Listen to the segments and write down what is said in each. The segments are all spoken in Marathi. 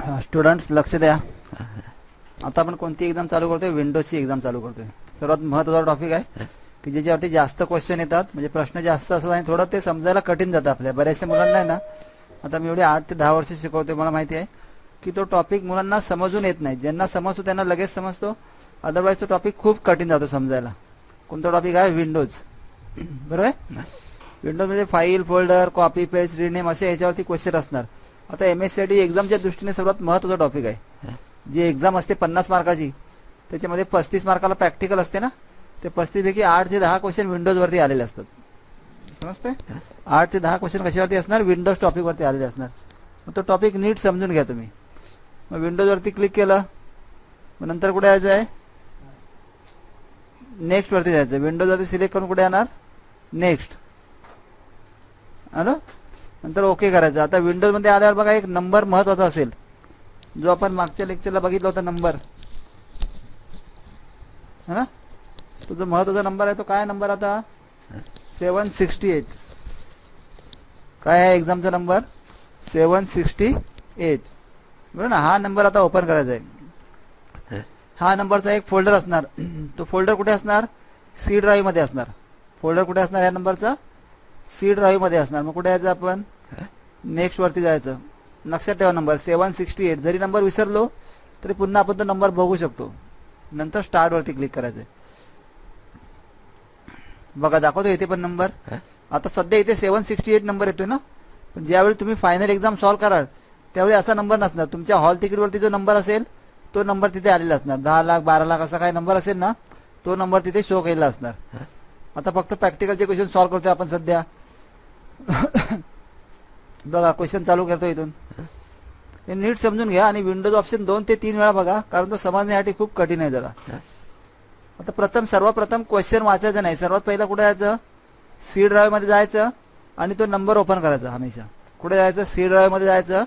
स्टुडंट्स लक्ष द्या. आता आपण कोणती एक्झाम चालू करतोय? विंडोजची एक्झाम चालू करतोय. सर्वात महत्त्वाचा टॉपिक आहे की ज्याच्यावरती जास्त क्वेश्चन येतात म्हणजे प्रश्न जास्त असतात आणि थोडं ते समजायला कठीण जातं आपल्या. बऱ्याचशा मुलांना आहे ना आता मी एवढे आठ ते दहा वर्ष शिकवतोय मला माहिती आहे की तो टॉपिक मुलांना समजून येत नाही. ज्यांना समजतो त्यांना लगेच समजतो. अदरवाईज तो टॉपिक खूप कठीण जातो समजायला. कोणता टॉपिक आहे? विंडोज बरोबर विंडोज म्हणजे file folder copy paste rename असे याच्यावरती क्वेश्चन असणार. आता M S C I T एक्झामच्या दृष्टीने सर्वात महत्त्वाचा टॉपिक आहे. जी एक्झाम असते पन्नास मार्काची त्याच्यामध्ये पस्तीस मार्काला प्रॅक्टिकल असते ना? ते पस्तीसपैकी आठ ते दहा क्वेश्चन विंडोजवरती आलेले असतात. समजते आठ ते दहा क्वेश्चन कशावरती असणार? विंडोज टॉपिकवरती आलेले असणार. मग तो टॉपिक नीट समजून घ्या तुम्ही. मग विंडोजवरती क्लिक केलं मग नंतर कुठे यायचं आहे? नेक्स्ट वरती जायचं विंडोजवरती सिलेक्ट करून कुठे येणार? Next hello? नंतर ओके करायचं. आता विंडोजमध्ये आल्यावर बघा एक नंबर महत्त्वाचा असेल. जो आपण मागच्या लेक्चरला बघितला होता नंबर. है ना? तो जो महत्त्वाचा नंबर आहे तो काय नंबर आता? Seven sixty eight. काय आहे एक्झामचा नंबर? Seven sixty eight. बरोबर ना? हा नंबर आता ओपन करायचा आहे. हा नंबरचा एक फोल्डर असणार. तो फोल्डर कुठे असणार? सी ड्राईव्हमध्ये असणार. फोल्डर कुठे असणार या नंबरचा? सी ड्राईव्हमध्ये असणार. मग कुठे यायचं आपण? नेक्स्ट वरती जायचं. लक्षात ठेवा नंबर सेवन सिक्स्टी एट जरी नंबर विसरलो तरी पुन्हा आपण तो नंबर बघू शकतो. नंतर स्टार्ट वरती क्लिक करायचं बघा दाखवतो इथे पण नंबर आता सध्या इथे सेवन सिक्स्टी एट नंबर येतोय ना? पण ज्यावेळी तुम्ही फायनल एक्झाम सॉल्व्ह कराल त्यावेळी असा नंबर नसणार. तुमच्या हॉल तिकीटवरती जो नंबर असेल तो नंबर तिथे आलेला असणार. दहा लाख बारा लाख असा काही नंबर असेल ना तो नंबर तिथे शो केलेला असणार. आता फक्त प्रॅक्टिकलचे क्वेश्चन सॉल्व्ह करतोय आपण सध्या. बघा क्वेश्चन चालू करतो इथून. हे नीट समजून घ्या आणि विंडोज ऑप्शन दोन ते तीन वेळा बघा कारण तो समजण्यासाठी खूप कठीण आहे जरा. आता प्रथम सर्वप्रथम क्वेश्चन वाचायचं नाही. सर्वात पहिला कुठे जायचं? सी ड्राईव्हमध्ये जायचं आणि तो नंबर ओपन करायचा हमेशा. कुठे जायचं? सी ड्राईव्हमध्ये जायचं.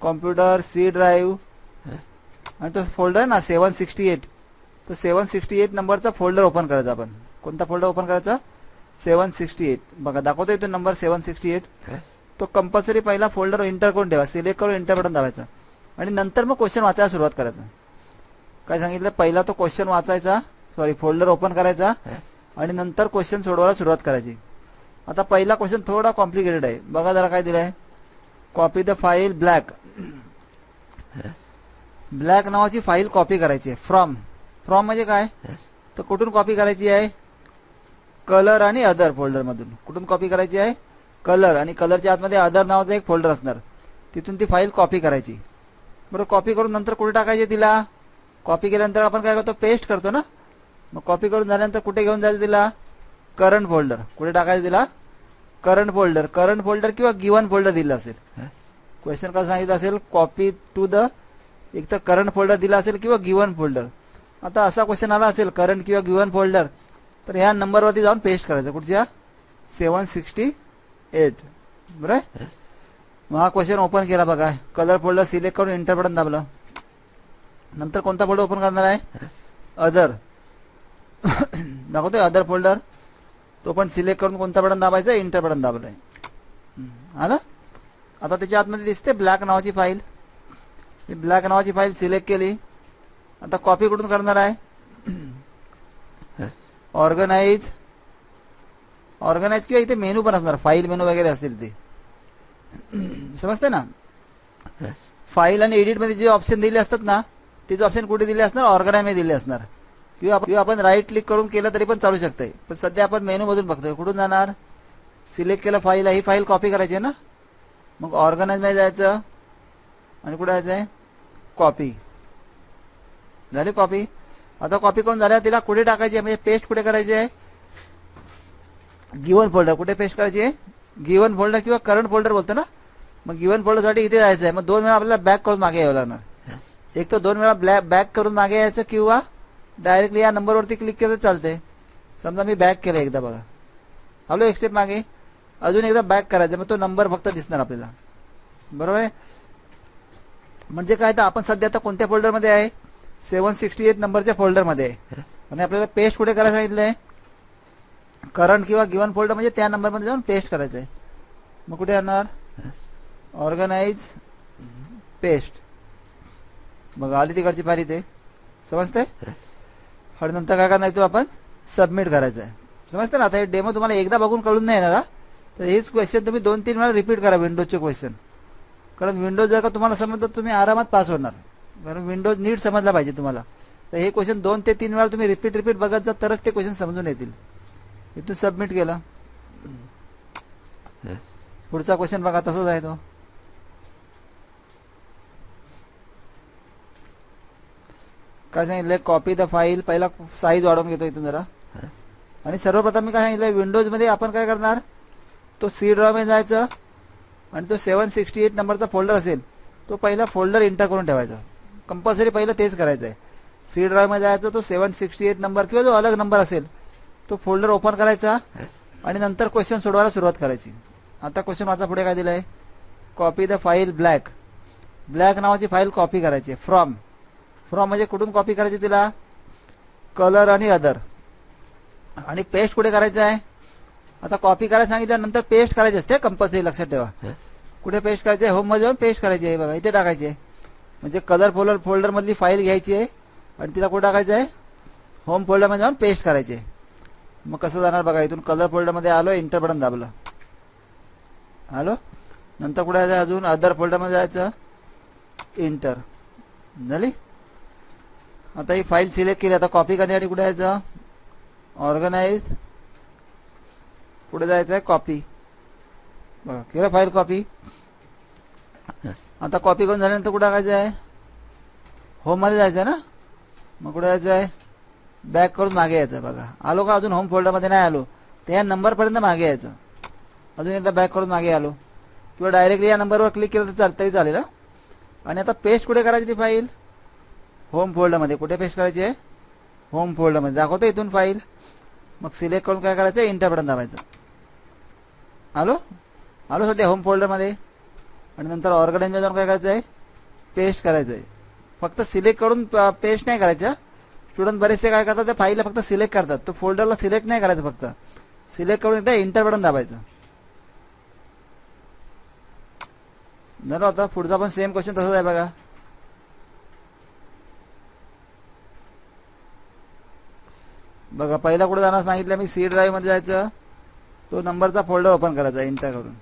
कॉम्प्युटर सी ड्राईव्ह आणि तो फोल्डर ना सेवन सिक्स्टी एट तो सेवन सिक्स्टी एट नंबरचा फोल्डर ओपन करायचा आपण. कोणता फोल्डर ओपन करायचा? सेवन सिक्स्टी एट बघा दाखवतोय तो नंबर सेवन सिक्स्टी एट तो कंपल्सरी पहिला फोल्डर एंटर करून ठेवा. सिलेक्ट करून एंटर बटन दाबायचं. आणि नंतर मग क्वेश्चन वाचायला सुरुवात करायचं. काय सांगितलं? पहिला तो क्वेश्चन वाचायचा. सॉरी फोल्डर ओपन करायचा. आणि नंतर क्वेश्चन सोडवायला सुरुवात करायची. आता पहिला क्वेश्चन थोडा कॉम्प्लिकेटेड आहे. बघा जरा काय दिलंय. Copy the file black black नावाची फाईल कॉपी करायची आहे. फ्रॉम फ्रॉम म्हणजे काय? तर कुठून कॉपी करायची आहे? कलर आणि अदर फोल्डर मधून. कुठून कॉपी करायची आहे? कलर आणि कलरच्या आतमध्ये अदर नावाचा एक फोल्डर असणार. तिथून ती फाईल कॉपी करायची. बरोबर कॉपी करून नंतर कुठे टाकायची तिला? कॉपी केल्यानंतर आपण काय करतो? पेस्ट करतो ना? मग कॉपी करून झाल्यानंतर कुठे घेऊन जायचं तिला? करंट फोल्डर कुठे टाकायचं तिला? करंट फोल्डर करंट फोल्डर किंवा गिवन फोल्डर दिलं असेल. क्वेश्चन कसं सांगितलं असेल? कॉपी टू द एक तर करंट फोल्डर दिला असेल किंवा गिवन फोल्डर आता असा क्वेश्चन आला असेल करंट किंवा गिवन फोल्डर तर ह्या नंबरवरती जाऊन पेस्ट करायचं. कुठच्या सेवन सिक्स्टी एट बरं? मग हा क्वेश्चन ओपन केला बघा. कलर फोल्डर सिलेक्ट करून इंटर बटन दाबलं. नंतर कोणता फोल्डर ओपन करणार आहे? अदर दाखवतोय अदर फोल्डर तो पण सिलेक्ट करून कोणता बटन दाबायचा इंटर बटन दाबलंय आलं? आता त्याच्या आतमध्ये दिसते ब्लॅक नावाची फाईल ही ब्लॅक नावाची फाईल सिलेक्ट केली. आता कॉपी कुठून करणार आहे? ऑर्गनाइज ऑर्गनाइज किंवा इथे मेनू पण असणार. फाईल मेनू वगैरे असतील ते. समजते ना? फाईल आणि एडिटमध्ये जे ऑप्शन दिले असतात ना ते जे ऑप्शन कुठे दिले असणार? ऑर्गनाइजमध्ये दिले असणार. किंवा किंवा आपण राईट क्लिक करून केलं तरी पण चालू शकतंय. पण सध्या आपण मेनू मधून बघतोय. कुठून जाणार? सिलेक्ट केलं फाईल ही फाईल कॉपी करायची आहे ना? मग ऑर्गनाइजमध्ये जायचं. आणि कुठे जायचंय? कॉपी झाली कॉपी आता कॉपी करून झाल्या तिला कुठे टाकायची आहे? म्हणजे पेस्ट कुठे करायची आहे? गिवन फोल्डर कुठे पेस्ट करायची आहे? गिवन फोल्डर किंवा करंट फोल्डर बोलतो ना? मग गिवन फोल्डरसाठी इथे जायचं आहे मग दोन वेळा आपल्याला बॅक करून मागे यावं लागणार. एक तर दोन वेळा ब्लॅक बॅक करून मागे यायचं किंवा डायरेक्टली या नंबरवरती क्लिक केलं तर समजा मी बॅक केलं एकदा बघा. आलो एक स्टेप मागे. अजून एकदा बॅक करायचं. मग तो नंबर फक्त दिसणार आपल्याला. बरोबर आहे? म्हणजे काय तर आपण सध्या आता कोणत्या फोल्डरमध्ये आहे? सेवन सिक्स्टी एट नंबरच्या फोल्डरमध्ये. आहे आणि आपल्याला पेस्ट कुठे करायला सांगितलंय? करंट किंवा गिवन फोल्डर म्हणजे त्या नंबरमध्ये जाऊन पेस्ट करायचं आहे. मग कुठे आणणार? Organise paste. मग आली तिकडची फाईल ते समजते आणि नंतर काय करणार तो आपण? सबमिट करायचं आहे. समजते ना? आता हे डेमो तुम्हाला एकदा बघून कळून नाही येणार तर हेच क्वेश्चन तुम्ही दोन तीन वेळा रिपीट करा विंडोजचे क्वेश्चन कारण विंडोज जर का तुम्हाला समजलं तर तुम्ही आरामात पास होणार. कारण विंडोज नीट समजला पाहिजे तुम्हाला. तर हे क्वेश्चन दोन ते तीन वेळा तुम्ही रिपीट रिपीट बघत जा तरच ते क्वेश्चन समजून येतील. इथून सबमिट केला. पुढचा क्वेश्चन बघा तसंच आहे तो. काय सांगितलंय? कॉपी द फाईल पहिला साईज वाढवून घेतो इथून जरा. आणि सर्वप्रथम मी काय सांगितलंय? विंडोजमध्ये आपण काय करणार? तो सी ड्रॉमध्ये जायचं. आणि तो सेवन सिक्स्टी एट नंबरचा फोल्डर असेल तो पहिला फोल्डर एंटर करून ठेवायचा. कंपल्सरी पहिलं तेच करायचं आहे सी ड्राईव्हमध्ये जायचं तो सेवन सिक्स्टी एट नंबर किंवा जो अलग नंबर असेल तो फोल्डर ओपन करायचा आणि नंतर क्वेश्चन सोडवायला सुरुवात करायची. आता क्वेश्चन वाचा पुढे काय दिलं आहे copy the file black black नावाची फाईल कॉपी करायची. फ्रॉम फ्रॉम म्हणजे कुठून कॉपी करायची तिला? कलर आणि अदर आणि पेस्ट कुठे करायचं आहे? आता कॉपी करायला सांगितल्यानंतर पेस्ट करायची असते कंपल्सरी लक्षात ठेवा. कुठे पेस्ट करायची? आहे होममध्ये जाऊन पेस्ट करायची आहे बघा इथे टाकायची. आहे म्हणजे कलर फोल्डर फोल्डरमधली फाईल घ्यायची आहे आणि तिला कुठे टाकायचं आहे? होम फोल्डरमध्ये जाऊन पेस्ट करायची आहे. मग कसं जाणार बघा इथून कलर फोल्डरमध्ये आलो इंटर बटन दाबलं. आलो? नंतर कुठे जायचं अजून? अदर फोल्डरमध्ये जायचं. इंटर झाली? आता ही फाईल सिलेक्ट केली आता कॉपी करण्यासाठी कुठे जायचं? ऑर्गनाईज पुढे जायचं आहे? कॉपी बघा केलं फाईल कॉपी आता कॉपी करून झाल्यानंतर कुठं टाकायचं आहे? होममध्ये जायचं आहे ना? मग कुठं जायचं आहे? बॅक करून मागे यायचं बघा. आलो का अजून होम फोल्डरमध्ये नाही आलो? तर या नंबरपर्यंत मागे यायचं. अजून एकदा बॅक करून मागे आलो. किंवा डायरेक्टली या नंबरवर क्लिक केलं तर चाल तरी चालेल आणि आता पेस्ट कुठे करायची ती फाईल होम फोल्डरमध्ये कुठे पेस्ट करायची आहे? होम फोल्डरमध्ये दाखवतो इथून फाईल मग सिलेक्ट करून काय करायचं? इंटरपर्यंत दाबायचं. आलो? आलो सध्या होम फोल्डरमध्ये आणि नंतर ऑर्गनाईजमध्ये जाऊन काय करायचं आहे पेस्ट करायचं आहे फक्त सिलेक्ट करून पेस्ट नाही करायचं. स्टुडंट बरेचसे काय करतात त्या फाईलला फक्त सिलेक्ट करतात. तो फोल्डरला सिलेक्ट नाही करायचं फक्त. सिलेक्ट करून एकदा इंटर बटन दाबायचं. झालं आता पुढचा पण सेम क्वेश्चन तसंच आहे बघा. बघा पहिला कुठे जाणार सांगितलं मी सी ड्राईव्हमध्ये जायचं. तो नंबरचा फोल्डर ओपन करायचा इंटर करून.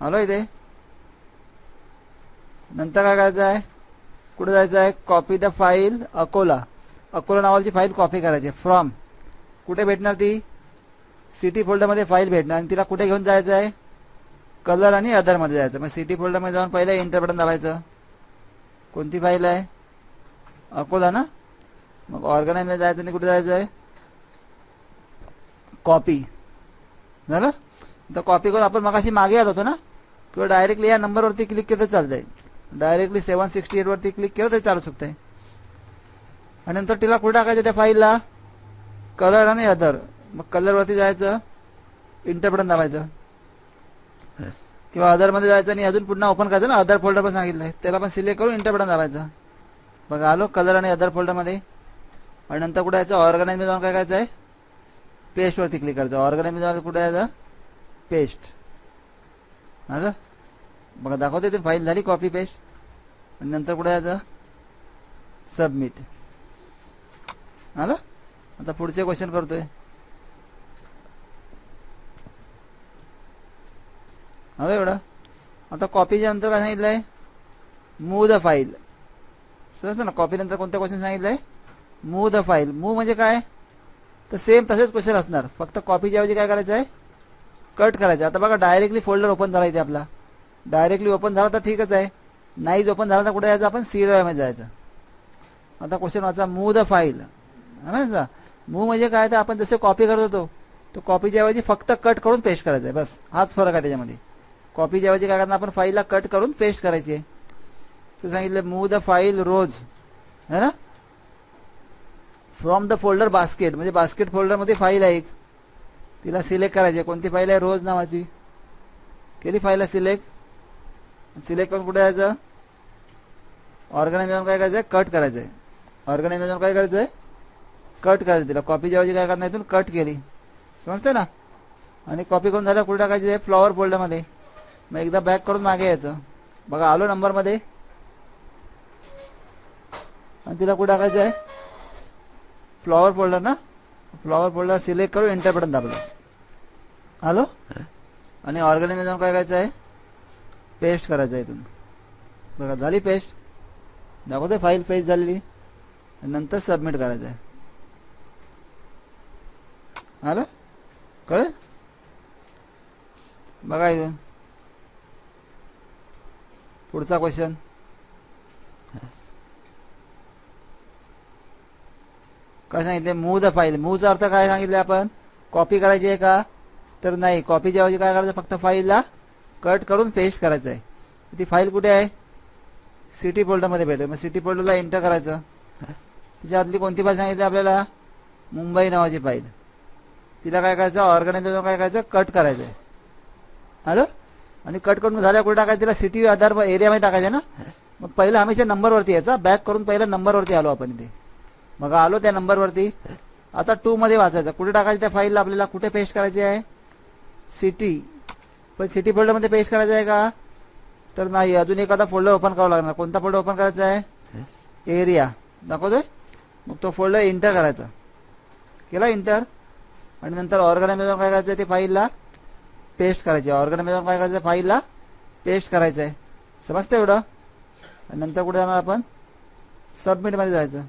आलो इथे नंतर काय करायचं आहे? कुठं जायचं आहे? Copy the file Akola. Akola नावाची फाईल कॉपी करायची फ्रॉम कुठे भेटणार ती? सिटी फोल्डरमध्ये फाईल भेटणार. आणि तिला कुठे घेऊन जायचं आहे? कलर आणि अदरमध्ये जायचं. मग सिटी फोल्डरमध्ये जाऊन पहिलं इंटर बटन दाबायचं. कोणती फाईल आहे? अकोला ना? मग ऑर्गनाईजमध्ये जायचं आणि कुठे जायचं आहे? कॉपी झालं? तर कॉपी करून आपण मगाशी मागे आलो होतो ना? किंवा डायरेक्टली या नंबरवरती क्लिक केलं तर चालतंय. डायरेक्टली सेवन सिक्स्टी एटवरती क्लिक केलं तरी चालू शकते आणि नंतर तिला कुठे टाकायचं त्या फाईलला कलर आणि अदर मग कलरवरती जायचं इंटर बटन दाबायचं. किंवा अदरमध्ये जायचं आणि अजून पुन्हा ओपन करायचं ना अदर फोल्डर पण सांगितलंय. त्याला पण सिलेक्ट करून इंटर बटन दाबायचं. बघा आलो कलर आणि अदर फोल्डरमध्ये आणि नंतर कुठे यायचं ऑर्गनाईजमध्ये जाऊन काय करायचं आहे? पेस्टवरती क्लिक करायचं. ऑर्गनाईजमध्ये जाऊन कुठे यायचं पेस्ट आलं बघा दाखवते ते फाईल झाली कॉपी पेस्ट आणि नंतर कुठे यायचं सबमिट आलं? आता पुढचे क्वेश्चन करतोय. आलं एवढं? आता कॉपीच्या नंतर काय सांगितलंय? मूव द फाईल समजतं ना? कॉपी नंतर कोणतं क्वेश्चन सांगितलंय? मूव द फाईल मूव म्हणजे काय? तर सेम तसेच क्वेश्चन असणार. फक्त कॉपीच्या ऐवजी काय करायचं आहे कट करायचं आता बघा डायरेक्टली फोल्डर ओपन झाला इथे आपला. डायरेक्टली ओपन झाला तर ठीकच आहे. नाहीच ओपन झाला तर कुठे जायचं? आपण सी मध्ये जायचं. आता क्वेश्चन वाचा मूव द फाईल. ना? मूव म्हणजे काय? तर आपण जसे कॉपी करत होतो तो कॉपीच्या ऐवजी फक्त कट करून पेस्ट करायचं आहे. बस हाच फरक आहे त्याच्यामध्ये. कॉपीच्या ऐवजी काय करणार? आपण फाईलला कट करून पेस्ट करायची. आहे तर सांगितलं मूव द फाईल रोज. है ना? फ्रॉम द फोल्डर बास्केट म्हणजे बास्केट फोल्डरमध्ये फाईल आहे एक. तिला सिलेक्ट करायची आहे. कोणती फाईल आहे? रोज नावाची. केली फाईल सिलेक्ट सिलेक्ट करून कुठे जायचं ऑर्गनाईज जाऊन काय करायचं आहे कट करायचं आहे ऑर्गनाईज जाऊन काय करायचं आहे कट करायचं तिला. कॉपीच्या ऐवजी काय करणार इथून कट केली. समजते ना? आणि कॉपी करून झालं कुठे टाकायची आहे फ्लॉवर फोल्डरमध्ये. मग एकदा बॅक करून मागे यायचं. बघा आलो नंबरमध्ये. आणि तिला कुठे टाकायचं आहे फ्लॉवर फोल्डर ना? फ्लॉवर फोल्डर सिलेक्ट करू एंटर बटन दाबलं. हॅलो आणि ऑर्गनायझर जाऊन काय करायचं आहे? पेस्ट करायचं आहे इथून बघा झाली पेस्ट. दाखवते फाईल पेस्ट झालेली. नंतर सबमिट करायचं आहे. हॅलो कळेल? बघा इथून पुढचा क्वेश्चन काय सांगितले मूव द फाईल. मूवचा अर्थ काय सांगितले आपण? कॉपी करायची आहे का? तर नाही. कॉपीच्या ऐवजी काय करायचं? फक्त फाईलला कट करून पेस्ट करायचं आहे. ती फाईल कुठे आहे? सिटी फोल्डरमध्ये भेटेल. मग सिटी फोल्डरला एंटर करायचं. तिच्या आतली कोणती फाईल सांगितली आपल्याला? मुंबई नावाची फाईल. तिला काय करायचं? ऑर्गनायझेशन काय करायचं? कट करायचं आहे. हॅलो? आणि कट करून झाल्या कुठे टाकायचं? तिला सिटी आधार एरियामध्ये टाकायचं ना? मग पहिलं हमेशा नंबरवरती यायचा. बॅक करून पहिलं नंबरवरती आलो आपण इथे. मग आलो त्या नंबरवरती आता टूमध्ये वाचायचं. कुठे टाकायचं त्या फाईलला आपल्याला? कुठे पेस्ट करायची आहे? सिटी पण सिटी फोल्डरमध्ये पेस्ट करायचं आहे का? तर नाही अजून एखादा फोल्डर ओपन करावा लागणार. कोणता फोल्डर ओपन करायचा आहे? एरिया दाखवतोय? मग तो फोल्डर इंटर करायचा. केला इंटर आणि नंतर ऑर्गनायझर काय करायचं ते फाईलला पेस्ट करायचे ऑर्गनायझर काय करायचं फाईलला पेस्ट करायचं आहे. समजतं एवढं? आणि नंतर कुठे जाणार आपण? सबमिटमध्ये जायचं.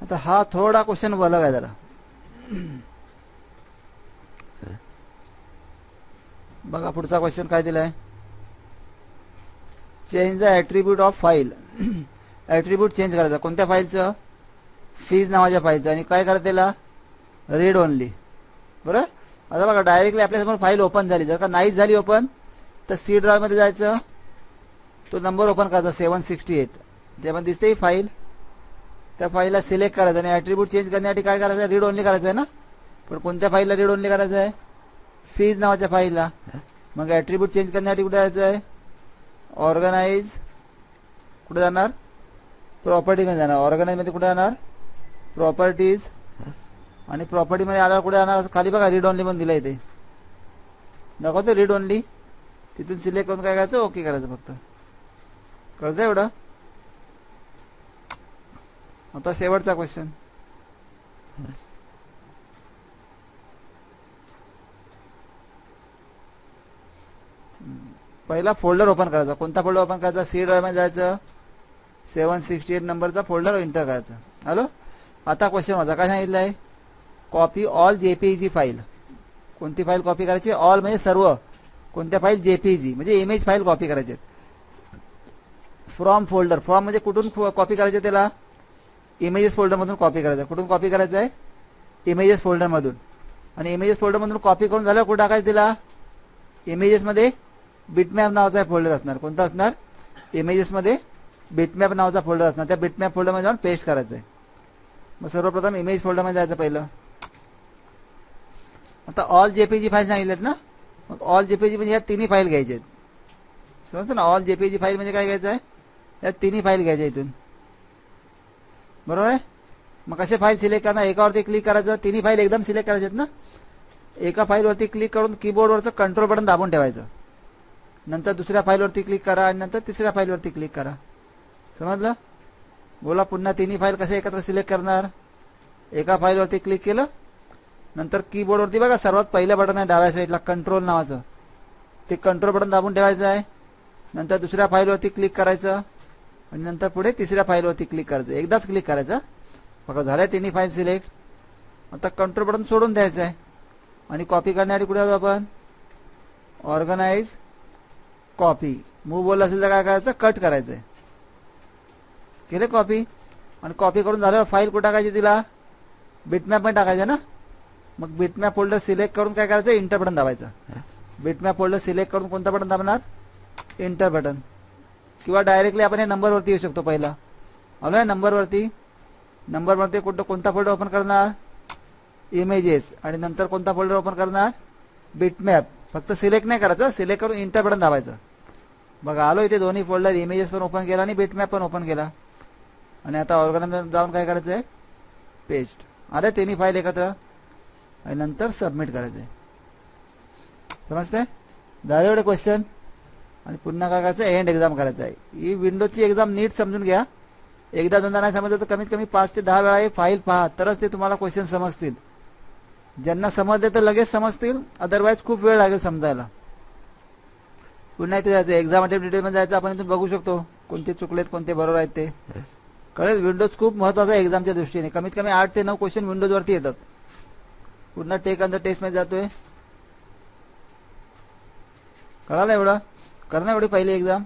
आता हा थोडा क्वेश्चन अलग आहे जरा? बघा पुढचा क्वेश्चन काय दिलाय? Change the attribute of file attribute change करायचा. कोणत्या फाईलचं फीज नावाच्या फाईलचं आणि काय करायचं त्याला? रीड ओनली बरं? आता बघा डायरेक्टली आपल्यासमोर फाईल ओपन झाली. जर का नाहीच झाली ओपन तर सी ड्राईव्हमध्ये जायचं. तो नंबर ओपन करायचा सेवन सिक्स्टी एट त्यामध्ये दिसते ही फाईल त्या फाईलला सिलेक्ट करायचं. आणि ॲट्रिब्यूट चेंज करण्यासाठी काय करायचं? रीड ओनली करायचं आहे ना? पण कोणत्या फाईलला रीड ओनली करायचं आहे फीज नावाच्या फाईलला मग ॲट्रिब्यूट चेंज करण्यासाठी कुठे जायचं आहे? ऑर्गनाईज कुठे जाणार? प्रॉपर्टीमध्ये जाणार. ऑर्गनाईजमध्ये कुठे जाणार? प्रॉपर्टीज आणि प्रॉपर्टीमध्ये आल्यावर कुठे जाणार? खाली बघा रीड ओनली पण दिलं इथे दाखवतो रीड ओनली तिथून सिलेक्ट करून काय करायचं? ओके करायचं फक्त. कळतं एवढं? आता शेवटचा क्वेश्चन पहिला फोल्डर ओपन करायचा. कोणता फोल्डर ओपन करायचा? सी ड्रायमध्ये जायचं. सेवन सिक्स्टी एट नंबरचा फोल्डर एंटर करायचा. हॅलो आता क्वेश्चन माझा काय सांगितलं आहे copy all J P G file कोणती फाईल कॉपी करायची? ऑल म्हणजे सर्व. कोणत्या फाईल जे पी जी म्हणजे इमेज फाईल कॉपी करायची. फ्रॉम फोल्डर फ्रॉम म्हणजे कुठून कॉपी करायचे त्याला? इमेजेस फोल्डरमधून कॉपी करायचं. कुठून कॉपी करायचं आहे इमेजेस फोल्डरमधून आणि इमेजेस फोल्डरमधून कॉपी करून झालं कुठं टाकायचं तिला इमेजेसमध्ये बिटमॅप नावाचा फोल्डर असणार. कोणता असणार? इमेजेसमध्ये बिटमॅप नावाचा फोल्डर असणार. त्या बिटमॅप फोल्डरमध्ये जाऊन पेस्ट करायचं आहे मग सर्वप्रथम इमेज फोल्डरमध्ये जायचं पहिलं. आता ऑल जेपीजी फाईल सांगितल्यात ना? मग ऑल जेपीजी म्हणजे या तिन्ही फाईल घ्यायच्या आहेत. समजतं ना? ऑल जेपीजी फाईल म्हणजे काय घ्यायचं आहे? या तिन्ही फाईल घ्यायच्या इथून. बरोबर आहे? मग कसे फाईल सिलेक्ट करणार? एकावरती क्लिक करायचं. तिन्ही फाईल एकदम सिलेक्ट करायचे आहेत ना? एका फाईलवरती क्लिक करून कीबोर्डवरचं कंट्रोल बटन दाबून ठेवायचं. नंतर दुसऱ्या फाईलवरती क्लिक करा आणि नंतर तिसऱ्या फाईलवरती क्लिक करा. समजलं? बोला पुन्हा तिन्ही फाईल कसे एकत्र सिलेक्ट करणार? एका फाईलवरती क्लिक केलं. नंतर कीबोर्डवरती बघा सर्वात पहिलं बटन आहे डाव्या साईडला कंट्रोल नावाचं. ते कंट्रोल बटन दाबून ठेवायचं आहे. नंतर दुसऱ्या फाईलवरती क्लिक करायचं. आणि नंतर पुढे तिसऱ्या फाईलवरती क्लिक करायचं. एकदाच क्लिक करायचं बघा झाल्या तिन्ही फाईल सिलेक्ट आता कंट्रोल बटन सोडून द्यायचं आहे. आणि कॉपी करण्यासाठी कुठे जातो आपण? Organise copy. मूव बोललं असेल तर काय करायचं? कट करायचं आहे केले कॉपी? आणि कॉपी करून झाल्यावर फाईल कुठं टाकायची तिला? बिटमॅप पण टाकायचं ना? मग बिटमॅप फोल्डर सिलेक्ट करून काय करायचं? इंटर बटन दाबायचं. बिटमॅप फोल्डर सिलेक्ट करून कोणता बटन दाबणार? इंटर बटन किंवा डायरेक्टली आपण या नंबरवरती येऊ शकतो पहिला. आलो आहे नंबरवरती नंबरवरती कुठं कोणता फोल्डर ओपन करणार? इमेजेस आणि नंतर कोणता फोल्डर ओपन करणार? बिटमॅप फक्त सिलेक्ट नाही करायचं सिलेक्ट करून इंटर बटन दाबायचं. बघा आलो इथे दोन्ही फोल्डर इमेजेस पण ओपन केला आणि बिटमॅप पण ओपन केला. आणि आता ऑर्गनायझर जाऊन काय करायचं आहे पेस्ट आले तिन्ही फाईल एकत्र. आणि नंतर सबमिट करायचं आहे समजते झाले एवढे क्वेश्चन आणि पुन्हा काय करायचं एंड एक्झाम करायचं आहे ही विंडोजची एक्झाम नीट समजून घ्या. एकदा दोनदा नाही समजलं तर कमीत कमी पाच ते दहा वेळा हे फाईल पहा. तरच ते तुम्हाला क्वेश्चन समजतील. ज्यांना समजले तर लगेच समजतील अदरवाईज खूप वेळ लागेल समजायला. पुन्हा इथे जायचं एक्झाम डिटेलमध्ये जायचं आपण इथून बघू शकतो कोणते चुकलेत कोणते बरोबर आहेत ते. कळेल विंडोज खूप महत्त्वाचा आहे एक्झामच्या दृष्टीने. कमीत कमी आठ ते नऊ क्वेश्चन विंडोजवरती येतात. पुन्हा टेक अंदर टेस्टमध्ये जातोय. कळालं एवढं? कर ना एवढी पहिली एक्झाम